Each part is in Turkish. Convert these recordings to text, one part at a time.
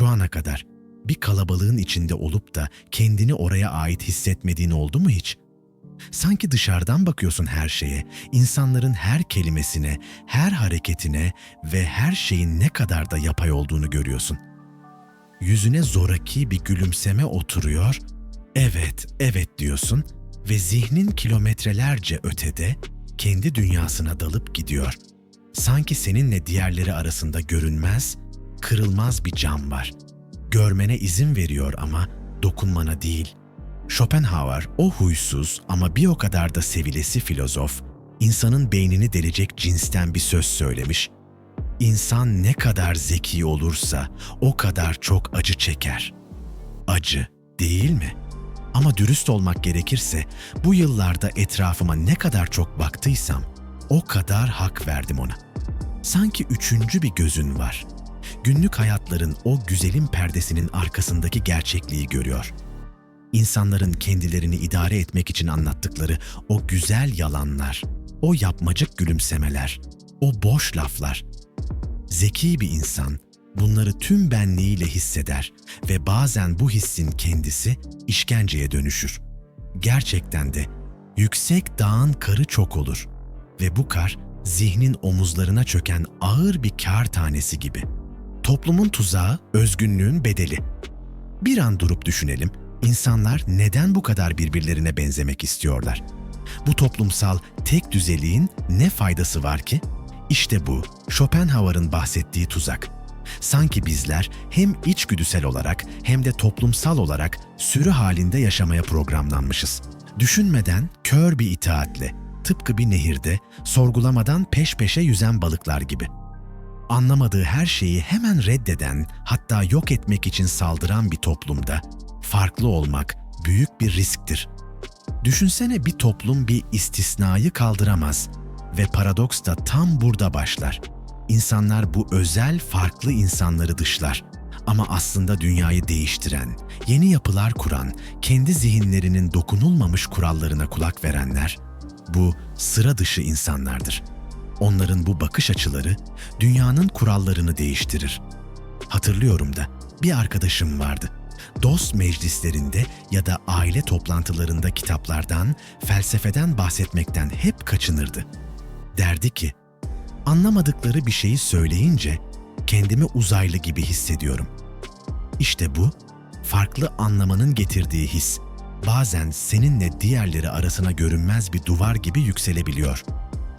Şu ana kadar bir kalabalığın içinde olup da kendini oraya ait hissetmediğin oldu mu hiç? Sanki dışarıdan bakıyorsun her şeye, insanların her kelimesine, her hareketine ve her şeyin ne kadar da yapay olduğunu görüyorsun. Yüzüne zoraki bir gülümseme oturuyor, evet, evet diyorsun ve zihnin kilometrelerce ötede kendi dünyasına dalıp gidiyor. Sanki seninle diğerleri arasında görünmez, kırılmaz bir cam var. Görmene izin veriyor ama dokunmana değil. Schopenhauer o huysuz ama bir o kadar da sevilesi filozof, insanın beynini delecek cinsten bir söz söylemiş. İnsan ne kadar zeki olursa o kadar çok acı çeker. Acı, değil mi? Ama dürüst olmak gerekirse bu yıllarda etrafıma ne kadar çok baktıysam o kadar hak verdim ona. Sanki üçüncü bir gözün var. Günlük hayatların o güzelim perdesinin arkasındaki gerçekliği görüyor. İnsanların kendilerini idare etmek için anlattıkları o güzel yalanlar, o yapmacık gülümsemeler, o boş laflar. Zeki bir insan bunları tüm benliğiyle hisseder ve bazen bu hissin kendisi işkenceye dönüşür. Gerçekten de yüksek dağın karı çok olur ve bu kar zihnin omuzlarına çöken ağır bir kar tanesi gibi. Toplumun tuzağı özgünlüğün bedeli. Bir an durup düşünelim, insanlar neden bu kadar birbirlerine benzemek istiyorlar? Bu toplumsal tek düzeliğin ne faydası var ki? İşte bu Schopenhauer'ın bahsettiği tuzak. Sanki bizler hem içgüdüsel olarak hem de toplumsal olarak sürü halinde yaşamaya programlanmışız. Düşünmeden kör bir itaatle, tıpkı bir nehirde sorgulamadan peş peşe yüzen balıklar gibi. Anlamadığı her şeyi hemen reddeden, hatta yok etmek için saldıran bir toplumda farklı olmak büyük bir risktir. Düşünsene bir toplum bir istisnayı kaldıramaz ve paradoks da tam burada başlar. İnsanlar bu özel farklı insanları dışlar. Ama aslında dünyayı değiştiren, yeni yapılar kuran, kendi zihinlerinin dokunulmamış kurallarına kulak verenler, bu sıra dışı insanlardır. Onların bu bakış açıları dünyanın kurallarını değiştirir. Hatırlıyorum da bir arkadaşım vardı. Dost meclislerinde ya da aile toplantılarında kitaplardan, felsefeden bahsetmekten hep kaçınırdı. Derdi ki, anlamadıkları bir şeyi söyleyince kendimi uzaylı gibi hissediyorum. İşte bu, farklı anlamanın getirdiği his, bazen seninle diğerleri arasına görünmez bir duvar gibi yükselebiliyor.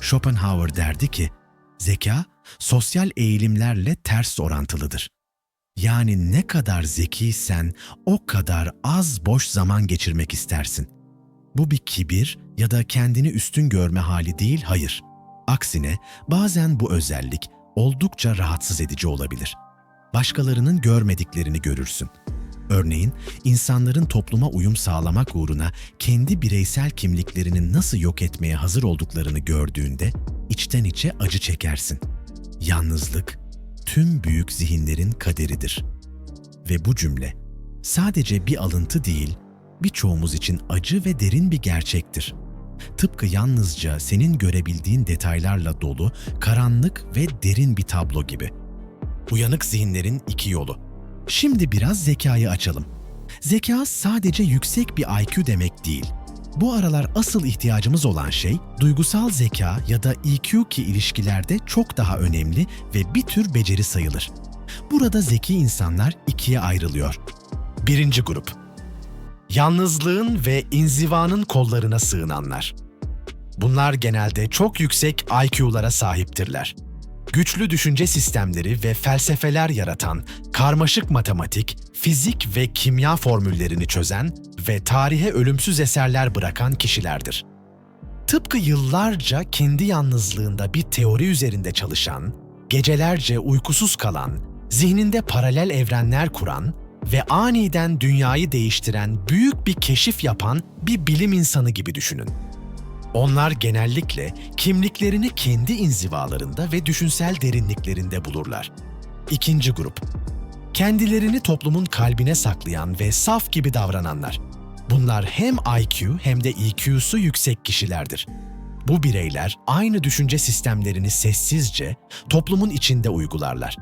Schopenhauer derdi ki, zeka sosyal eğilimlerle ters orantılıdır. Yani ne kadar zekiysen o kadar az boş zaman geçirmek istersin. Bu bir kibir ya da kendini üstün görme hali değil, hayır. Aksine bazen bu özellik oldukça rahatsız edici olabilir. Başkalarının görmediklerini görürsün. Örneğin insanların topluma uyum sağlamak uğruna kendi bireysel kimliklerini nasıl yok etmeye hazır olduklarını gördüğünde içten içe acı çekersin. Yalnızlık tüm büyük zihinlerin kaderidir. Ve bu cümle sadece bir alıntı değil, birçoğumuz için acı ve derin bir gerçektir. Tıpkı yalnızca senin görebildiğin detaylarla dolu, karanlık ve derin bir tablo gibi. Uyanık zihinlerin iki yolu. Şimdi biraz zekayı açalım. Zeka sadece yüksek bir IQ demek değil. Bu aralar asıl ihtiyacımız olan şey duygusal zeka ya da EQ ki ilişkilerde çok daha önemli ve bir tür beceri sayılır. Burada zeki insanlar ikiye ayrılıyor. Birinci grup. Yalnızlığın ve inzivanın kollarına sığınanlar. Bunlar genelde çok yüksek IQ'lara sahiptirler. Güçlü düşünce sistemleri ve felsefeler yaratan, karmaşık matematik, fizik ve kimya formüllerini çözen ve tarihe ölümsüz eserler bırakan kişilerdir. Tıpkı yıllarca kendi yalnızlığında bir teori üzerinde çalışan, gecelerce uykusuz kalan, zihninde paralel evrenler kuran ve aniden dünyayı değiştiren büyük bir keşif yapan bir bilim insanı gibi düşünün. Onlar genellikle kimliklerini kendi inzivalarında ve düşünsel derinliklerinde bulurlar. İkinci grup. Kendilerini toplumun kalbine saklayan ve saf gibi davrananlar. Bunlar hem IQ hem de EQ'su yüksek kişilerdir. Bu bireyler aynı düşünce sistemlerini sessizce toplumun içinde uygularlar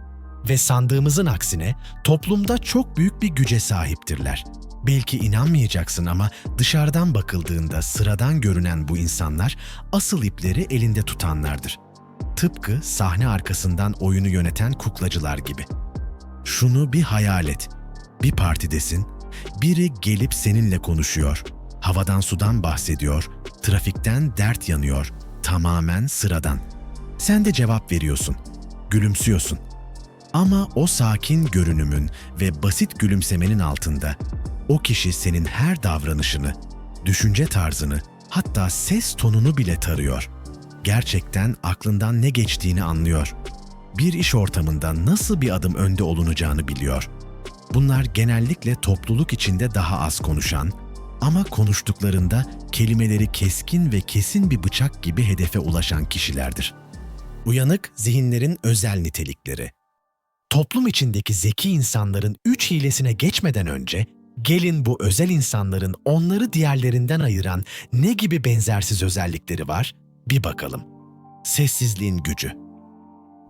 Ve sandığımızın aksine toplumda çok büyük bir güce sahiptirler. Belki inanmayacaksın ama dışarıdan bakıldığında sıradan görünen bu insanlar asıl ipleri elinde tutanlardır. Tıpkı sahne arkasından oyunu yöneten kuklacılar gibi. Şunu bir hayal et. Bir partidesin, biri gelip seninle konuşuyor, havadan sudan bahsediyor, trafikten dert yanıyor, tamamen sıradan. Sen de cevap veriyorsun, gülümsüyorsun. Ama o sakin görünümün ve basit gülümsemenin altında o kişi senin her davranışını, düşünce tarzını, hatta ses tonunu bile tarıyor. Gerçekten aklından ne geçtiğini anlıyor. Bir iş ortamında nasıl bir adım önde olunacağını biliyor. Bunlar genellikle topluluk içinde daha az konuşan ama konuştuklarında kelimeleri keskin ve kesin bir bıçak gibi hedefe ulaşan kişilerdir. Uyanık zihinlerin özel nitelikleri. Toplum içindeki zeki insanların üç hilesine geçmeden önce gelin bu özel insanların onları diğerlerinden ayıran ne gibi benzersiz özellikleri var bir bakalım. Sessizliğin gücü.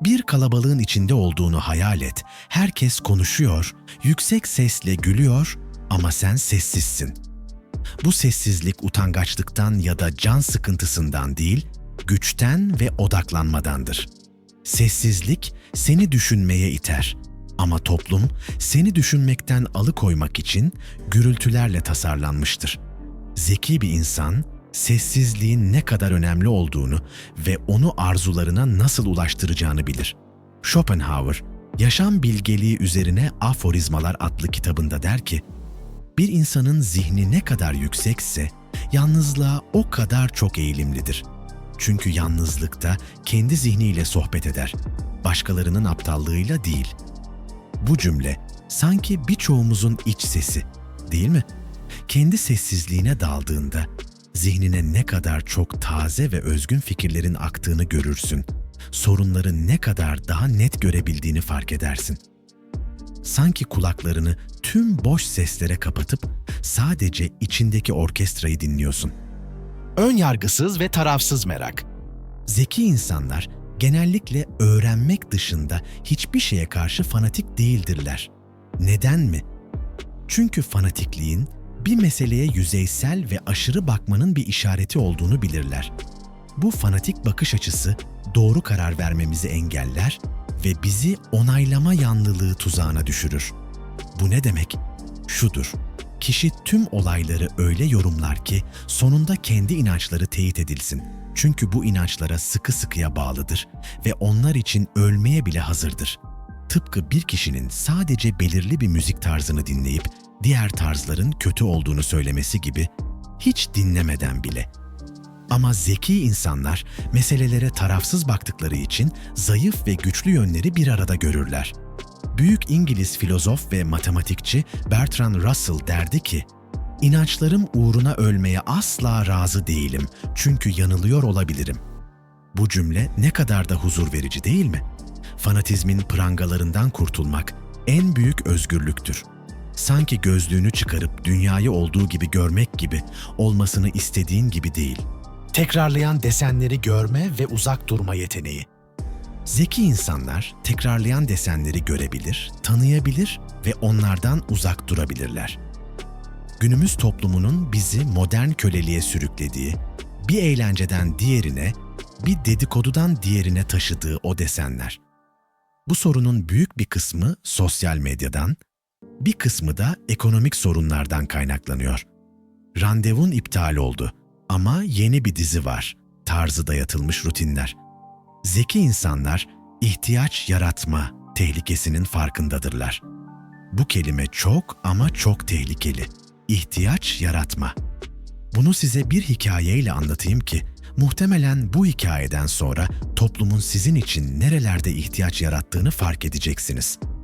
Bir kalabalığın içinde olduğunu hayal et. Herkes konuşuyor, yüksek sesle gülüyor ama sen sessizsin. Bu sessizlik utangaçlıktan ya da can sıkıntısından değil, güçten ve odaklanmadandır. Sessizlik seni düşünmeye iter ama toplum seni düşünmekten alıkoymak için gürültülerle tasarlanmıştır. Zeki bir insan sessizliğin ne kadar önemli olduğunu ve onu arzularına nasıl ulaştıracağını bilir. Schopenhauer, Yaşam Bilgeliği Üzerine Aforizmalar adlı kitabında der ki, bir insanın zihni ne kadar yüksekse, yalnızlığa o kadar çok eğilimlidir. Çünkü yalnızlıkta kendi zihniyle sohbet eder, başkalarının aptallığıyla değil. Bu cümle sanki birçoğumuzun iç sesi, değil mi? Kendi sessizliğine daldığında zihnine ne kadar çok taze ve özgün fikirlerin aktığını görürsün. Sorunları ne kadar daha net görebildiğini fark edersin. Sanki kulaklarını tüm boş seslere kapatıp sadece içindeki orkestrayı dinliyorsun. Ön yargısız ve tarafsız merak. Zeki insanlar genellikle öğrenmek dışında hiçbir şeye karşı fanatik değildirler. Neden mi? Çünkü fanatikliğin bir meseleye yüzeysel ve aşırı bakmanın bir işareti olduğunu bilirler. Bu fanatik bakış açısı doğru karar vermemizi engeller ve bizi onaylama yanlılığı tuzağına düşürür. Bu ne demek? Şudur. Kişi tüm olayları öyle yorumlar ki sonunda kendi inançları teyit edilsin. Çünkü bu inançlara sıkı sıkıya bağlıdır ve onlar için ölmeye bile hazırdır. Tıpkı bir kişinin sadece belirli bir müzik tarzını dinleyip diğer tarzların kötü olduğunu söylemesi gibi hiç dinlemeden bile. Ama zeki insanlar meselelere tarafsız baktıkları için zayıf ve güçlü yönleri bir arada görürler. Büyük İngiliz filozof ve matematikçi Bertrand Russell derdi ki, İnançlarım uğruna ölmeye asla razı değilim çünkü yanılıyor olabilirim. Bu cümle ne kadar da huzur verici değil mi? Fanatizmin prangalarından kurtulmak en büyük özgürlüktür sanki gözlüğünü çıkarıp dünyayı olduğu gibi görmek gibi, olmasını istediğin gibi değil. Tekrarlayan desenleri görme ve uzak durma yeteneği. Zeki insanlar tekrarlayan desenleri görebilir, tanıyabilir ve onlardan uzak durabilirler. Günümüz toplumunun bizi modern köleliğe sürüklediği, bir eğlenceden diğerine, bir dedikodudan diğerine taşıdığı o desenler. Bu sorunun büyük bir kısmı sosyal medyadan, bir kısmı da ekonomik sorunlardan kaynaklanıyor. Randevun iptal oldu ama yeni bir dizi var. Tarzı dayatılmış rutinler. Zeki insanlar ihtiyaç yaratma tehlikesinin farkındadırlar. Bu kelime çok ama çok tehlikeli. İhtiyaç yaratma. Bunu size bir hikayeyle anlatayım ki muhtemelen bu hikayeden sonra toplumun sizin için nerelerde ihtiyaç yarattığını fark edeceksiniz.''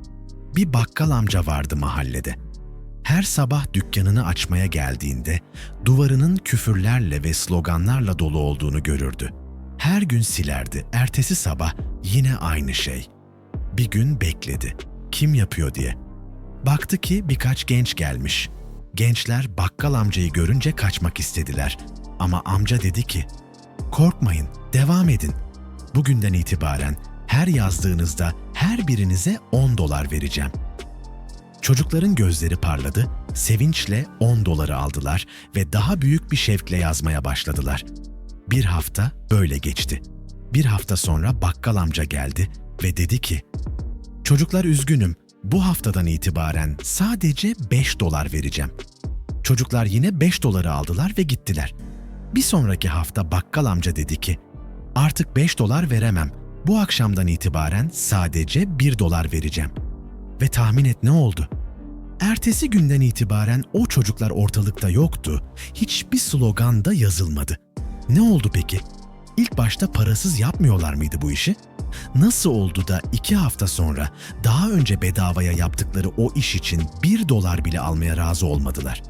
bir bakkal amca vardı mahallede. Her sabah dükkanını açmaya geldiğinde duvarının küfürlerle ve sloganlarla dolu olduğunu görürdü. Her gün silerdi. Ertesi sabah yine aynı şey. Bir gün bekledi. Kim yapıyor diye. Baktı ki birkaç genç gelmiş. Gençler bakkal amcayı görünce kaçmak istediler. Ama amca dedi ki, "Korkmayın, devam edin. Bugünden itibaren her yazdığınızda her birinize 10 dolar vereceğim. Çocukların gözleri parladı, sevinçle 10 doları aldılar ve daha büyük bir şevkle yazmaya başladılar. Bir hafta böyle geçti. Bir hafta sonra bakkal amca geldi ve dedi ki, Çocuklar üzgünüm, bu haftadan itibaren sadece 5 dolar vereceğim. Çocuklar yine 5 doları aldılar ve gittiler. Bir sonraki hafta bakkal amca dedi ki, artık 5 dolar veremem, bu akşamdan itibaren sadece 1 dolar vereceğim. Ve tahmin et ne oldu? Ertesi günden itibaren o çocuklar ortalıkta yoktu, hiçbir slogan da yazılmadı. Ne oldu peki? İlk başta parasız yapmıyorlar mıydı bu işi? Nasıl oldu da iki hafta sonra daha önce bedavaya yaptıkları o iş için bir dolar bile almaya razı olmadılar?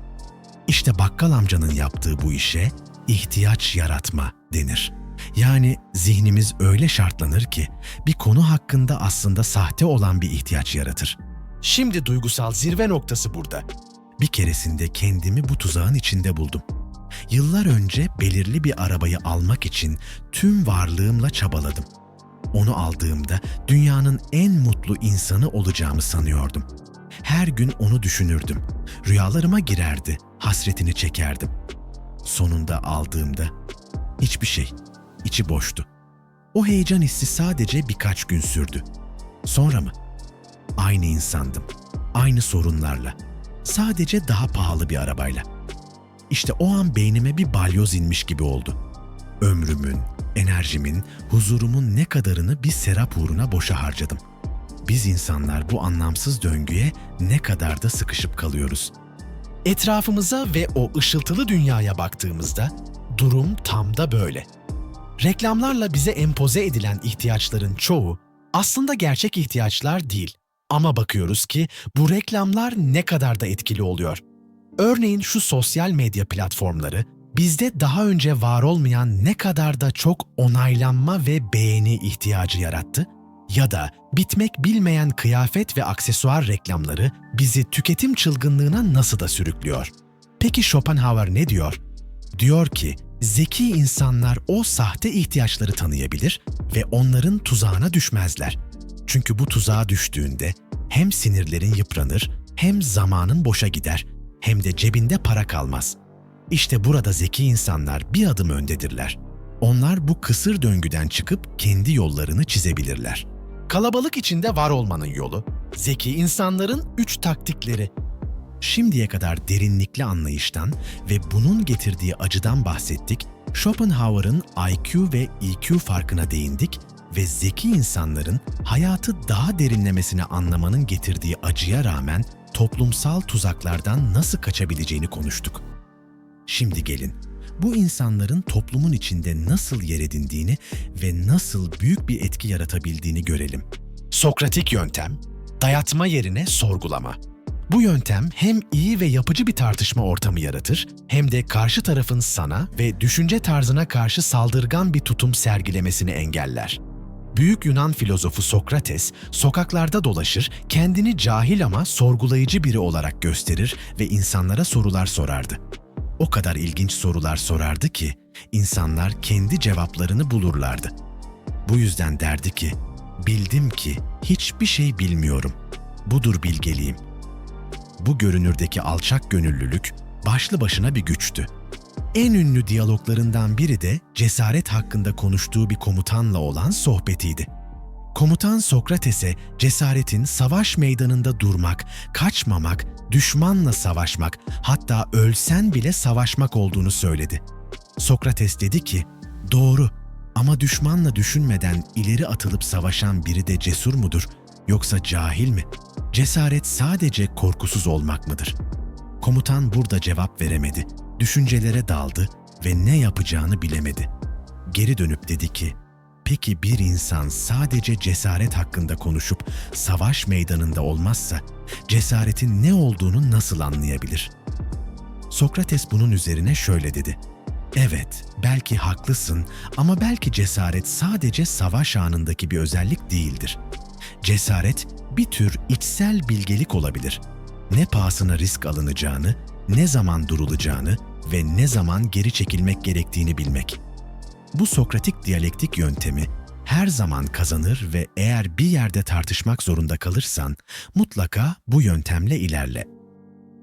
İşte bakkal amcanın yaptığı bu işe ihtiyaç yaratma denir. Yani zihnimiz öyle şartlanır ki bir konu hakkında aslında sahte olan bir ihtiyaç yaratır. Şimdi duygusal zirve noktası burada. Bir keresinde kendimi bu tuzağın içinde buldum. Yıllar önce belirli bir arabayı almak için tüm varlığımla çabaladım. Onu aldığımda dünyanın en mutlu insanı olacağımı sanıyordum. Her gün onu düşünürdüm. Rüyalarıma girerdi, hasretini çekerdim. Sonunda aldığımda hiçbir şey, içi boştu. O heyecan hissi sadece birkaç gün sürdü. Sonra mı? Aynı insandım. Aynı sorunlarla. Sadece daha pahalı bir arabayla. İşte o an beynime bir balyoz inmiş gibi oldu. Ömrümün, enerjimin, huzurumun ne kadarını bir serap uğruna boşa harcadım. Biz insanlar bu anlamsız döngüye ne kadar da sıkışıp kalıyoruz. Etrafımıza ve o ışıltılı dünyaya baktığımızda durum tam da böyle. Reklamlarla bize empoze edilen ihtiyaçların çoğu aslında gerçek ihtiyaçlar değil. Ama bakıyoruz ki bu reklamlar ne kadar da etkili oluyor. Örneğin şu sosyal medya platformları bizde daha önce var olmayan ne kadar da çok onaylanma ve beğeni ihtiyacı yarattı? Ya da bitmek bilmeyen kıyafet ve aksesuar reklamları bizi tüketim çılgınlığına nasıl da sürüklüyor? Peki Schopenhauer ne diyor? Diyor ki, zeki insanlar o sahte ihtiyaçları tanıyabilir ve onların tuzağına düşmezler. Çünkü bu tuzağa düştüğünde hem sinirlerin yıpranır, hem zamanın boşa gider, hem de cebinde para kalmaz. İşte burada zeki insanlar bir adım öndedirler. Onlar bu kısır döngüden çıkıp kendi yollarını çizebilirler. Kalabalık içinde var olmanın yolu, zeki insanların üç taktikleri. Şimdiye kadar derinlikli anlayıştan ve bunun getirdiği acıdan bahsettik, Schopenhauer'ın IQ ve EQ farkına değindik ve zeki insanların hayatı daha derinlemesine anlamanın getirdiği acıya rağmen toplumsal tuzaklardan nasıl kaçabileceğini konuştuk. Şimdi gelin, bu insanların toplumun içinde nasıl yer edindiğini ve nasıl büyük bir etki yaratabildiğini görelim. Sokratik yöntem, dayatma yerine sorgulama. Bu yöntem hem iyi ve yapıcı bir tartışma ortamı yaratır, hem de karşı tarafın sana ve düşünce tarzına karşı saldırgan bir tutum sergilemesini engeller. Büyük Yunan filozofu Sokrates, sokaklarda dolaşır, kendini cahil ama sorgulayıcı biri olarak gösterir ve insanlara sorular sorardı. O kadar ilginç sorular sorardı ki, insanlar kendi cevaplarını bulurlardı. Bu yüzden derdi ki, bildim ki hiçbir şey bilmiyorum. Budur bilgeliğim. Bu görünürdeki alçak gönüllülük başlı başına bir güçtü. En ünlü diyaloglarından biri de cesaret hakkında konuştuğu bir komutanla olan sohbetiydi. Komutan Sokrates'e cesaretin savaş meydanında durmak, kaçmamak, düşmanla savaşmak, hatta ölsen bile savaşmak olduğunu söyledi. Sokrates dedi ki, "Doğru ama düşmanla düşünmeden ileri atılıp savaşan biri de cesur mudur yoksa cahil mi? Cesaret sadece korkusuz olmak mıdır?" Komutan burada cevap veremedi. Düşüncelere daldı ve ne yapacağını bilemedi. Geri dönüp dedi ki, Peki bir insan sadece cesaret hakkında konuşup savaş meydanında olmazsa cesaretin ne olduğunu nasıl anlayabilir? Sokrates bunun üzerine şöyle dedi. Evet, belki haklısın ama belki cesaret sadece savaş anındaki bir özellik değildir. Cesaret bir tür içsel bilgelik olabilir. Ne pahasına risk alınacağını, ne zaman durulacağını ve ne zaman geri çekilmek gerektiğini bilmek. Bu Sokratik diyalektik yöntemi her zaman kazanır ve eğer bir yerde tartışmak zorunda kalırsan mutlaka bu yöntemle ilerle.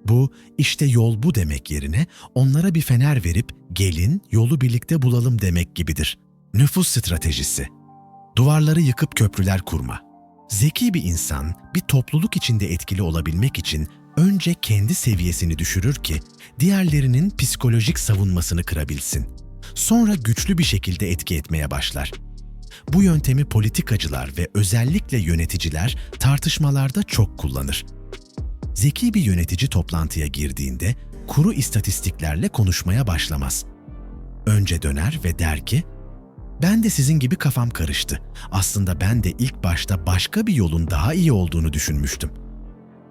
Bu işte yol bu demek yerine onlara bir fener verip gelin yolu birlikte bulalım demek gibidir. Nüfus stratejisi. Duvarları yıkıp köprüler kurma. Zeki bir insan bir topluluk içinde etkili olabilmek için önce kendi seviyesini düşürür ki diğerlerinin psikolojik savunmasını kırabilsin. Sonra güçlü bir şekilde etki etmeye başlar. Bu yöntemi politikacılar ve özellikle yöneticiler tartışmalarda çok kullanır. Zeki bir yönetici toplantıya girdiğinde kuru istatistiklerle konuşmaya başlamaz. Önce döner ve der ki, ben de sizin gibi kafam karıştı. Aslında ben de ilk başta başka bir yolun daha iyi olduğunu düşünmüştüm.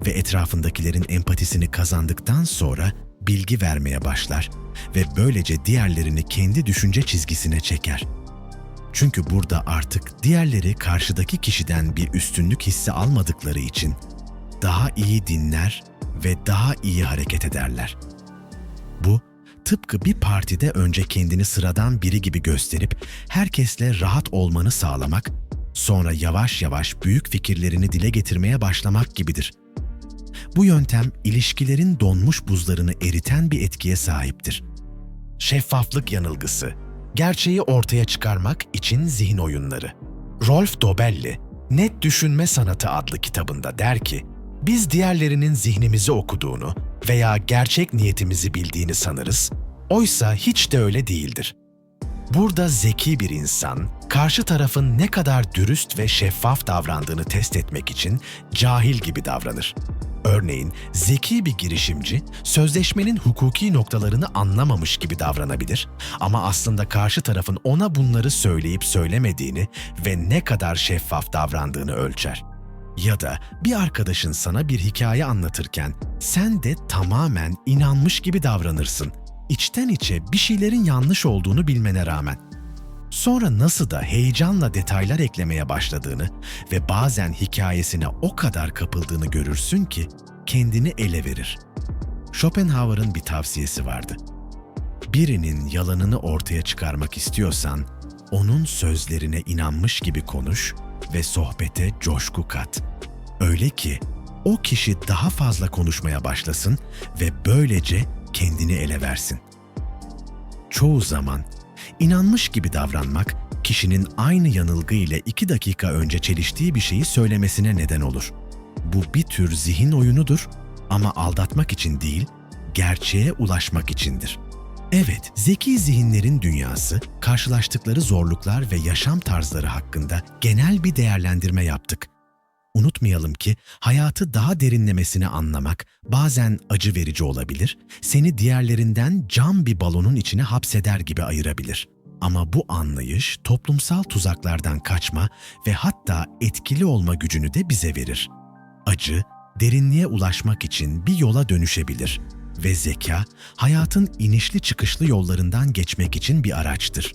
Ve etrafındakilerin empatisini kazandıktan sonra bilgi vermeye başlar ve böylece diğerlerini kendi düşünce çizgisine çeker. Çünkü burada artık diğerleri karşıdaki kişiden bir üstünlük hissi almadıkları için daha iyi dinler ve daha iyi hareket ederler. Bu tıpkı bir partide önce kendini sıradan biri gibi gösterip herkesle rahat olmanı sağlamak, sonra yavaş yavaş büyük fikirlerini dile getirmeye başlamak gibidir. Bu yöntem ilişkilerin donmuş buzlarını eriten bir etkiye sahiptir. Şeffaflık yanılgısı. Gerçeği ortaya çıkarmak için zihin oyunları. Rolf Dobelli, Net Düşünme Sanatı adlı kitabında der ki, biz diğerlerinin zihnimizi okuduğunu veya gerçek niyetimizi bildiğini sanırız, oysa hiç de öyle değildir. Burada zeki bir insan, karşı tarafın ne kadar dürüst ve şeffaf davrandığını test etmek için cahil gibi davranır. Örneğin zeki bir girişimci sözleşmenin hukuki noktalarını anlamamış gibi davranabilir ama aslında karşı tarafın ona bunları söyleyip söylemediğini ve ne kadar şeffaf davrandığını ölçer. Ya da bir arkadaşın sana bir hikaye anlatırken sen de tamamen inanmış gibi davranırsın. İçten içe bir şeylerin yanlış olduğunu bilmene rağmen. Sonra nasıl da heyecanla detaylar eklemeye başladığını ve bazen hikayesine o kadar kapıldığını görürsün ki kendini ele verir. Schopenhauer'ın bir tavsiyesi vardı. Birinin yalanını ortaya çıkarmak istiyorsan, onun sözlerine inanmış gibi konuş ve sohbete coşku kat. Öyle ki o kişi daha fazla konuşmaya başlasın ve böylece kendini ele versin. Çoğu zaman inanmış gibi davranmak kişinin aynı yanılgı ile iki dakika önce çeliştiği bir şeyi söylemesine neden olur. Bu bir tür zihin oyunudur ama aldatmak için değil, gerçeğe ulaşmak içindir. Evet, zeki zihinlerin dünyası, karşılaştıkları zorluklar ve yaşam tarzları hakkında genel bir değerlendirme yaptık. Unutmayalım ki hayatı daha derinlemesine anlamak bazen acı verici olabilir, seni diğerlerinden cam bir balonun içine hapseder gibi ayırabilir. Ama bu anlayış toplumsal tuzaklardan kaçma ve hatta etkili olma gücünü de bize verir. Acı, derinliğe ulaşmak için bir yola dönüşebilir ve zeka, hayatın inişli çıkışlı yollarından geçmek için bir araçtır.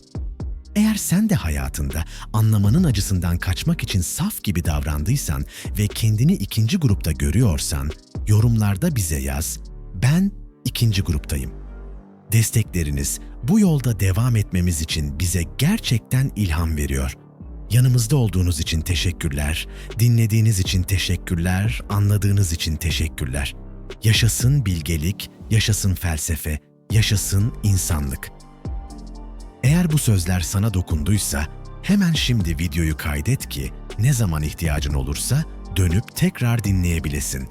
Eğer sen de hayatında anlamanın acısından kaçmak için saf gibi davrandıysan ve kendini ikinci grupta görüyorsan, yorumlarda bize yaz, ben ikinci gruptayım. Destekleriniz bu yolda devam etmemiz için bize gerçekten ilham veriyor. Yanımızda olduğunuz için teşekkürler, dinlediğiniz için teşekkürler, anladığınız için teşekkürler. Yaşasın bilgelik, yaşasın felsefe, yaşasın insanlık. Eğer bu sözler sana dokunduysa hemen şimdi videoyu kaydet ki ne zaman ihtiyacın olursa dönüp tekrar dinleyebilesin.